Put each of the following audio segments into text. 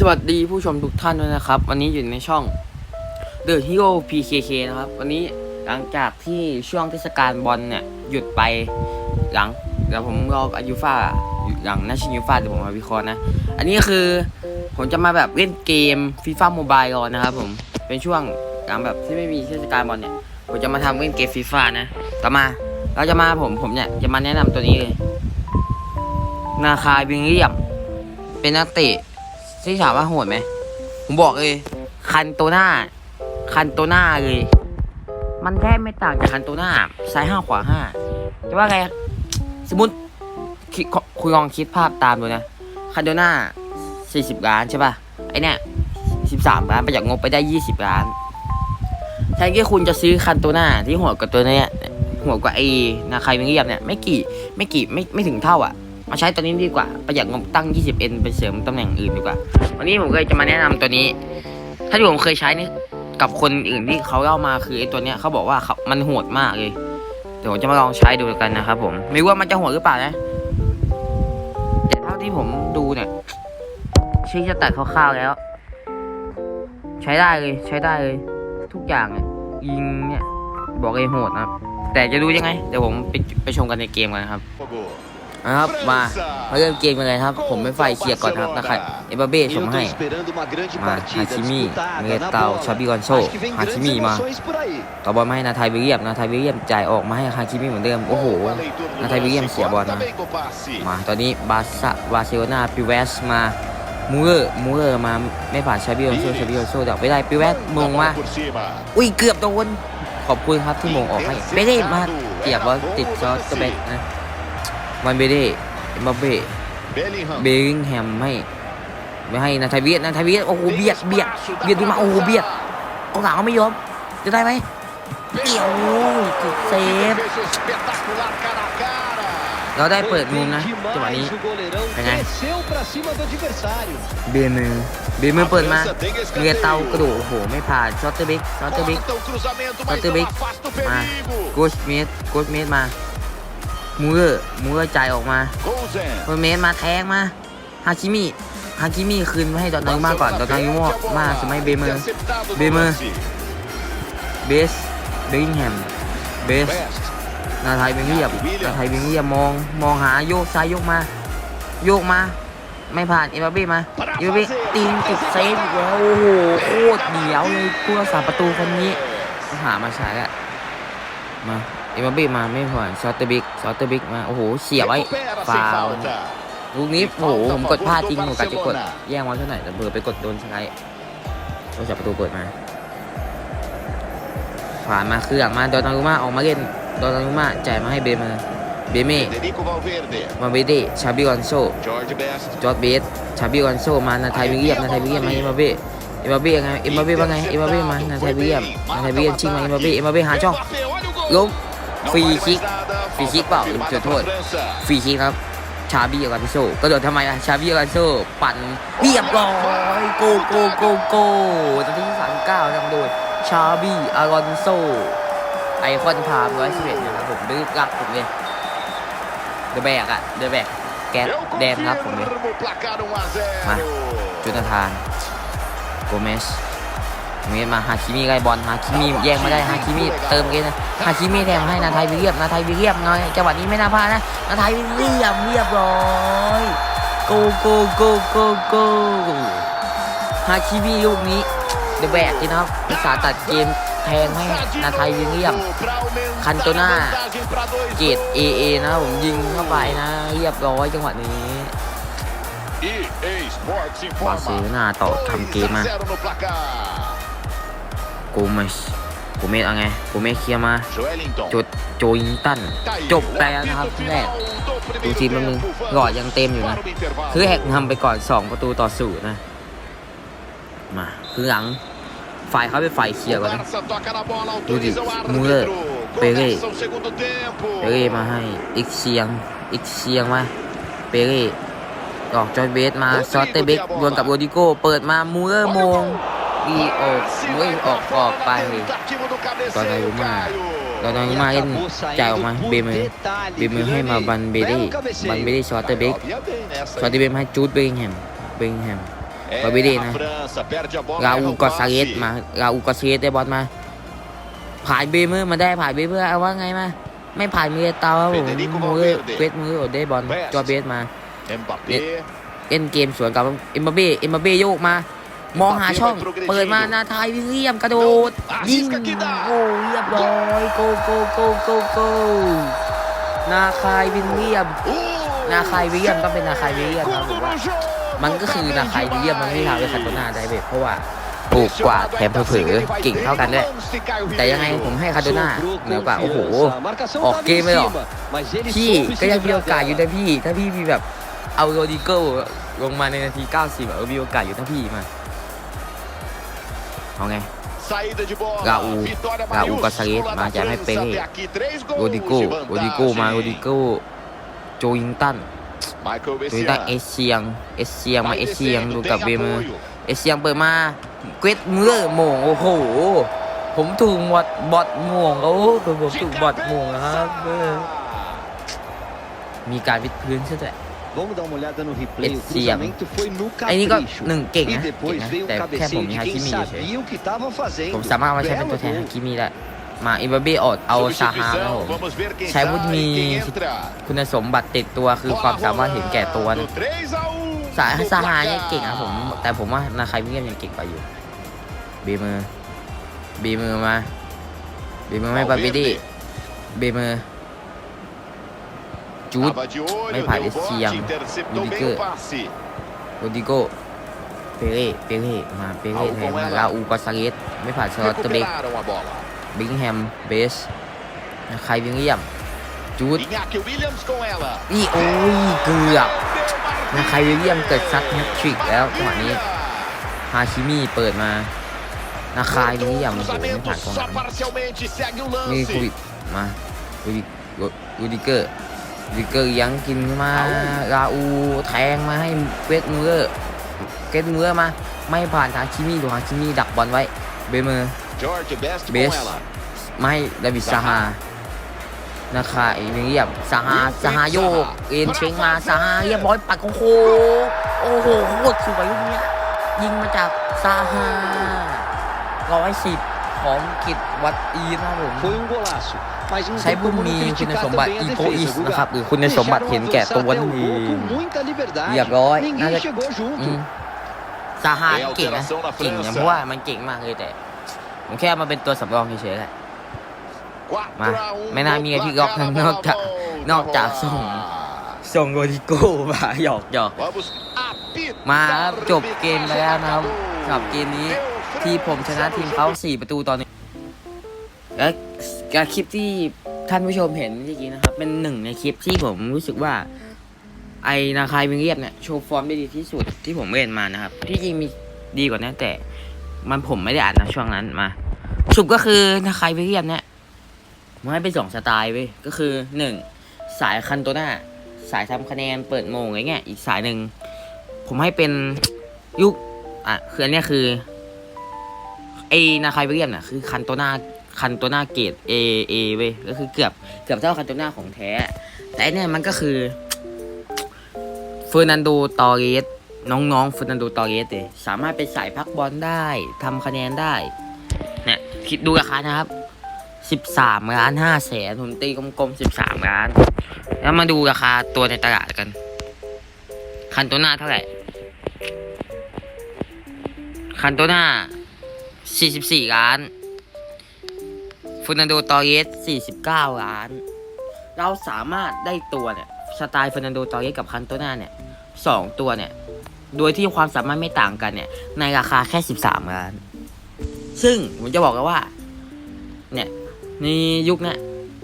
สวัสดีผู้ชมทุกท่านด้วยนะครับ วันนี้อยู่ในช่อง The Hero PKK นะครับ วันนี้หลังจากที่ช่วงเทศกาลบอลเนี่ย หยุดไปหลังเดี๋ยวผมรออายุฟ่าหลังนัชชิยูฟ่าเดี๋ยวผมมาวิเคราะห์นะ อันนี้คือผมจะมาแบบเล่นเกมฟีฟ่าโมบายรอนนะครับผมเป็นช่วงหลังแบบที่ไม่มีเทศกาลบอลเนี่ย ผมจะมาทำเล่นเกมฟีฟ่านะต่อมาเราจะมาผมผมเนี่ยจะมาแนะนำตัวนี้เลยนาคาบิงเลียมเป็นนักเตะ ที่ถามว่าโหดไหม ผมบอกเลย คันโตหน้า คันโตหน้าเลย มันแทบไม่ต่างจากคันโตหน้า ซ้ายห้าขวาห้าจะว่าไง สมมติคิดคุณลองคิดภาพตามดูนะ คันโตหน้าสี่สิบล้านใช่ป่ะ ไอเนี่ยสิบสามล้านประหยัดงบไปได้ยี่สิบล้าน แทนที่คุณจะซื้อคันโตหน้าที่หัวกับตัวเนี้ยหัวกว่าไอนาคายบิงเลียมเนี่ยไม่กี่ไม่กี่ไม่ไม่ถึงเท่าอะ มาใช้ตัวนี้ดีกว่าประหยัดงบตั้ง 20N ไปเสริมตำแหน่งอื่นดีกว่า วันนี้ผมก็เลยจะมาแนะนำตัวนี้ ถ้าที่ผมเคยใช้นี่กับคนอื่นที่เขาเล่ามาคือไอ้ตัวเนี้ยเขาบอกว่าเขามันโหดมากเลยเดี๋ยวผมจะมาลองใช้ดูกันนะครับผมไม่รู้ว่ามันจะโหดหรือเปล่านะแต่เท่าที่ผมดูเนี่ยชี้จะตัดคร่าวๆแล้ว ใช้ได้เลยใช้ได้เลย ทุกอย่างเนี่ยยิงเนี่ยบอกเลยโหดนะครับแต่จะดูยังไง เดี๋ยวผมไปไปชมกันในเกมกันครับ นะครับมามาเริ่มเกมกันเลยครับ ผมไม่ไฟเคลียร์ก่อนครับนะครับเอเบเบ้ชมให้มาฮาชิมิเมเตาชาบิกอนโซฮาชิมิมาต่อบอลมาให้นาไทยวิเลียมนาไทยวิเลียมจ่ายออกมาให้ฮาชิมิเหมือนเดิมโอ้โหนาไทยวิเลียมเสียบอลนะมาตอนนี้บาซ่าบาร์เซโลนาปิเวสมามูเลอร์มูเลอร์มาไม่ผ่านชาบิกอนโซชาบิกอนโซเดี๋ยวไม่ได้ปิเวสมงมาอุ้ยเกือบโดนขอบคุณครับที่มงออกให้ไม่ได้มาเกียบว่าติดซอสตัวเบ็ดนะ มันเบเด้เอ็มบัปเบ้เบริงแฮมให้ไม่ให้นาทาเวียนาทาเวียโอ้โหเบียดเบียดเบียดดูมาโอ้โหเบียดกองหลังก็ไม่ยอมจะได้ไหมเกี่ยวติดเซฟเราได้เปิดมุมนะจังหวะนี้เป็นไงเบมือเบมือเปิดมาเมียเตากระโดดโอ้โหไม่ผ่านช็อตเตอร์บิ๊กช็อตเตอร์บิ๊ก Walter Big มามากูชเมสกูชเมสมา มูเลอร์มูเลอร์จ่ายออกมามูเมสมาแทงมาฮาคิมิฮาคิมิคืนมาให้ดอตนายุมาก่อนดอตนายุมามาสมัยเบมือ Bemer เบสเบริงแฮมเบสนาไทยเป็นเงียบนาไทยเป็นเงียบมองมองหาโยกซ้ายโยกมา โยกมา ไม่ผ่านเอ็มบัปเบ้มาเอ็มบัปเบ้ตีนติดเซฟอีกแล้วโอ้โหโคตรเหนียวเลยผู้รักษาประตูคนนี้หามาใช้อะมา เอ็มบัปเบ้มาไม่ผ่านซอตเตอร์บิ๊กซอตเตอร์บิ๊กมา โอ้โหเสียบไว้ฟาวลูกนี้โอ้โหผมกดพลาดจริงผมกะจะกดแย่งมาเท่าไหร่แต่เบอร์ไปกดโดนสไลด์ผู้รักษาประตูเปิดมา ผ่านมาเครื่องมาโดนารุมาออกมาเล่นโดนารุมาจ่ายมาให้เบเมอร์เบเม่มาเบเดชาบิกอนโซจอร์ดเบสชาบิกอนโซมานาไทยวิเลียมนาไทยวิเลียมมาเอ็มบัปเบ้เอ็มบัปเบ้ยังไงเอ็มบัปเบ้ว่าไงเอ็มบัปเบ้มานาไทยวิเลียมนาไทยวิเลียมชิงมาเอ็มบัปเบ้เอ็มบัปเบ้หาช่องล้ม ฟรีคิกฟรีคิกเปล่าหรือจุดโทษฟรีคิกครับ ชาบิกอนโซกระโดดทำไมล่ะชาบิกอนโซปั่นเรียบร้อยโกโกโกโกนาทีที่สามเก้านำโดยชาบิอารอนโซไอคอนพามร้อยสิบเอ็ดนะครับผมดื้อรักผมเลยเดอะแบกอะเดอะแบกแก๊สแดงครับผมเลยมาจุนทานโกเมส มสมาฮาคิมิไล่บอลฮาคิมิแย่งไม่ได้ฮาคิมิเติมเกมนะฮาคิมิแทงให้นาไทยวิลเลียมนาไทยวิลเลียมน้อยจังหวะนี้ไม่น่าพลาดนะนาไทยวิลเลียมเรียบร้อยโกโกโกโกโกฮาคิมิลูกนี้เดอะแบกที่นะครับภาษาตัดเกมแทงให้นาไทยวิลเลียมคันโตน่าเกรด AA นะผมยิงเข้าไปนะ เรียบร้อยจังหวะนี้บาร์เซโลนาต่อทำเกมมาโกเมสโกเมสเอาไงโกเมสเคลียร์มาจุดโจยิงตันจบไปแล้วนะครับครึ่งแรกดูทีมแป๊บนึงหลอดยังเต็มอยู่นะ คือแฮกนำไปก่อน 2 ประตูต่อศูนย์นะ มาคือหลังฝ่ายเขาไปฝ่ายเคลียร์ก่อนนะดูดิมูมูเลเลออร์ร์เปเปเร่เร่เปเร่มาให้อีกเชียงอีกเชียงมาเปเร่ออกจอร์นเบสมาซอตเตเบกดวลกับโรดิโก้เปิดมามูเลอร์มง อีออกมูเลอออกออกไปตอนนรู้มาตอนนั้นมาเล่นจ่ายออกมาเบมือเบมือให้มาบันเบดี้บันเบดี้ซอตเตอร์เบกซอตเตอร์เบกให้จูดเบงแฮมเบงแฮม É, Valverde, a né? França perde a bola, ราอูกอซาเรสมาราอูกอซาเรสได้บอลมา ผ่านเบเมอร์มาได้ผ่านเบเมอร์เอาว่าไงมาไม่ผ่านมือเตาผมมือเวทมือโอดได้บอลจอเบสมาเล่นเกมสวนกับเอ็มบาเบ้เอ็มบาเบ้โยกมา มองหาช่อง เปิดมาหน้าทายวิลเลียมกระโดด ยิงโอ้เรียบร้อยโกโกโกโกโกนาคายวิลเลียม Uh, นาคายวิลเลียมต้องเป็นนาคายวิลเลียมครับผม segundo ว่า no jogo. มันก็คือนาคายวิลเลียมมันไม่ทำให้คันโตนาได้เว้ยเพราะว่าปลูก Pressionado, กว่าแถม ainda เผล assim อ ele vai ๆเก่งเท่ากันด้วย ter lance, Caio แต่ยังไง Ribeiro. ผมให้คาโดนา Sobrou เหนือกว่าโอ้โห confiança. A marcação ออก tava เกม em เลยเหรอ cima, mas ele พี่ soube ก็ se ยังมี livrar โอกาสอยู่ dela. นะพี่ ถ้าพี่มีแบบเอาโรดิเกิลลงมาในนาที 90อะเออมีโอกาสอยู่ถ้าพี่มา เอาไง Saída de bola. Raul. Vitória Raul maiúscula Gonçalves, da mas já vai França. pegar. Até aqui, três โร gols ดิโก้ de โรดิโก้มา vantagem. โรดิโก้โจยิงตัน Michael โจยิงตัน Messias. เอเชียง เอเชียงมา Vai เอเชียง descendo, ดู tem กับเบเมอร์ apoio. เอเชียงเปิดมาเกวดเมื่อร์โหมงโอ้โห ผมถูกบอดบอดโหม่งเขาผมถูก De บอดโหม่งนะครับเออ cabeça. มีการวิดพื้นใช่ไหม Vamos dar uma olhada no replay. O Esse cruzamento foi no ไอ้นี่ก็ capricho. หนึ่งเก่ง E นะ depois เก่ง veio นะ o แต่แค่ผม cabeceio มี de ฮาคิ quem มิเฉย sabia o que estava ผม fazendo. สามารถเอามาใช้เป็นตัวแทนฮาคิมิได้มาอิบาเบ้อดเอาซาฮาครับ Substituição. ผม Vamos ver quem Sai sai muito e me- quem entra. คุณสมบัติติดตัวคือความสามารถเห็นแก่ตัวนะ No 3 a 1. สาย do ซาฮาเนี่ย placar. เก่งนะผมแต่ผมว่านาคายวิลเลียมยังเก่งกว่าอยู่เบเมอร์เบเมอร์มาเบเมอร์ไม่บาเบดี้เบเมอร์ จูด Tava de olho, Vai, deu vai, bote, esse Ian. interceptou bem Rudiger. o passe. โรดิโกเปเร่เปเร่มาเปเร่แทนมาลาอูกอซาเลสไม่ผ่านชอตเตอร์เบก Recuperaram a bola. บิงแฮมเบสนาคายวิลเลียมจูด Iñaki Williams com ela. นี่โอ้ยเกือบนาคายวิลเลียมเกิดซัดแฮตทริกแล้วจังหวะนี้ฮาคิมิเปิดมานาคายวิลเลียมโอ้โหไม่ Cruzamento ผ่านกองห só ลัง parcialmente, segue o มีโค lance. วิดมารูดิรูดิเกอร์รู ดิเกอร์ยังกินมาลาอูแทงมาให้เวทมูเลอร์เกตมูเลอร์มา ไม่ผ่านทางคิมิดูฮาคิมิดักบอลไว้ เบเมอร์ George Best com Best. ela. ไม่ดาวิดซาฮานาคายวิลเลียมซาฮาซาฮาโยกเอ็นเชงมาซาฮาเรียบร้อยปัดโอ้โหโอ้โหโคตรสวยลูกเนี้ยยิงมาจากซาฮาร้อยสิบ ของกิตวัดอีนะครับผม Foi um golaço. Mas não ใช้ tem บุญ como não มีคุณ criticar สมบัติ também อี a โ o อิส defesa, viu, นะครับ Gá? หรือคุณสมบัติเห็นแก่ตัวนี่ Deixaram avançar até o gol com muita liberdade. เรียบร้อยน่า Ninguém จะ chegou อื junto. มซาฮาเก่งนะ Alteração na เก่งนะ França. เพราะว่ามันเก่งมากเลยแต่ผมแค่เอามาเป็นตัวสำรองเฉยๆแหละ4 Mà, a 1ไม่น่ามีอะไรที่ล็อกนะนอกจากนอกจากส่งส่งโรดิโก้มาหยอกหยอก Vamos apitar มาครับจบเกมไปแล้วนะครับสำหรับเกมนี้ ที่ผมชนะทีมเขา4 ประตูตอนนี้และคลิปที่ท่านผู้ชมเห็นเมื่อกี้นะครับ เป็นหนึ่งในคลิปที่ผมรู้สึกว่า ไอนาคายวิงเรียบเนี่ยโชว์ฟอร์มได้ดีที่สุดที่ผมเล่นมานะครับ ที่จริงมีดีกว่านั้นแต่ มันผมไม่ได้อ่านนะช่วงนั้นมาสุดก็คือนาคายวิงเรียบเนี่ยมันให้เป็นสองสไตล์เว้ยก็คือหนึ่งสายคันโตนาสายทำคะแนนเปิดโมงอะไรเงี้ยอีกสายหนึ่งผมให้เป็นยุคอะคืออันเนี้ยคือ ไอนาคายวิลเลียมเนี่ยคือคันโตนาคันโตนาเกรด A A เว้ยก็คือเกือบเกือบเท่าคันโตนาของแท้ แต่เนี่ยมันก็คือเฟอร์นันโดตอเรสน้องๆเฟอร์นันโดตอเรสเลยสามารถเป็นสายพักบอลได้ทำคะแนนได้เนี่ยคิดดูราคานะครับสิบสามล้านห้าแสนผมตีกลมๆสิบสามล้าน แล้วมาดูราคาตัวในตลาดกัน คันโตนาเท่าไหร่ คันโตนา 44 ล้านฟูนันโดตอเรส49 ล้าน เราสามารถได้ตัวเนี่ยสไตล์ฟูนันโดตอเรสกับคันโตนาเนี่ยสองตัวเนี่ย โดยที่ความสามารถไม่ต่างกันเนี่ย ในราคาแค่ 13 ล้าน ซึ่งผมจะบอกกันว่า เนี่ยในยุคนี้ย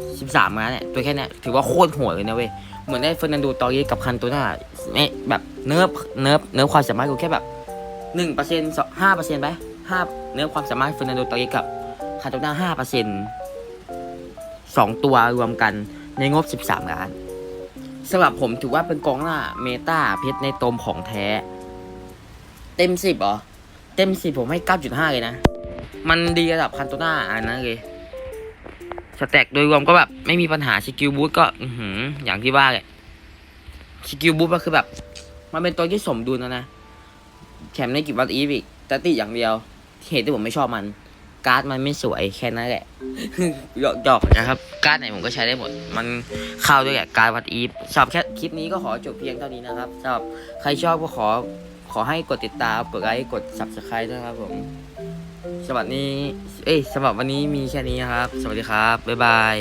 13ล้านเนี่ยตัวแค่เนี้ยถือว่าโคตรโหดเลยนะเว้ย เหมือนได้เฟอร์นันโดตอเรสกับคันโตนาไม่แบบเนิร์ฟเนิร์ฟเนิร์ฟความสามารถกูแค่แบบหนึ่งเปอร์เซ็นต์ห้าเปอร์เซ็นต์ไปห้า เนิร์ฟความสามารถเฟอร์นันโดตอรสกับคันโตนาห้าเปอร์เซ็นต์สองตัวรวมกันในงบสิบสามล้านสำหรับผมถือว่าเป็นกองหน้าเมตาเพชรในตมของแท้ เต็มสิบเหรอ เต็มสิบผมให้เก้าจุดห้าเลยนะ มันดีระดับคันโตนาอันนั้นเลยสแต็กโดยรวมก็แบบไม่มีปัญหาสกิลบูทก็อือหืออย่างที่ว่าแหละสกิลบูทก็คือแบบ มันเป็นตัวที่สมดุลนะนะแถมได้กิบวัตอีฟอีกแต่ติอย่างเดียว เหตุที่ผมไม่ชอบมัน การ์ดมันไม่สวยแค่นั้นแหละหยอกหยอกนะครับ การ์ดไหนผมก็ใช้ได้หมด มันเข้าด้วยกับการ์ดวัดอีฟสำหรับแค่คลิปนี้ก็ขอจบเพียงเท่านี้นะครับสำหรับใครชอบก็ขอขอให้กดติดตามกดไลค์กด subscribe ด้วยครับผมสำหรับนี้ เอ้ยสำหรับวันนี้มีแค่นี้ครับ สวัสดีครับ บ๊ายบาย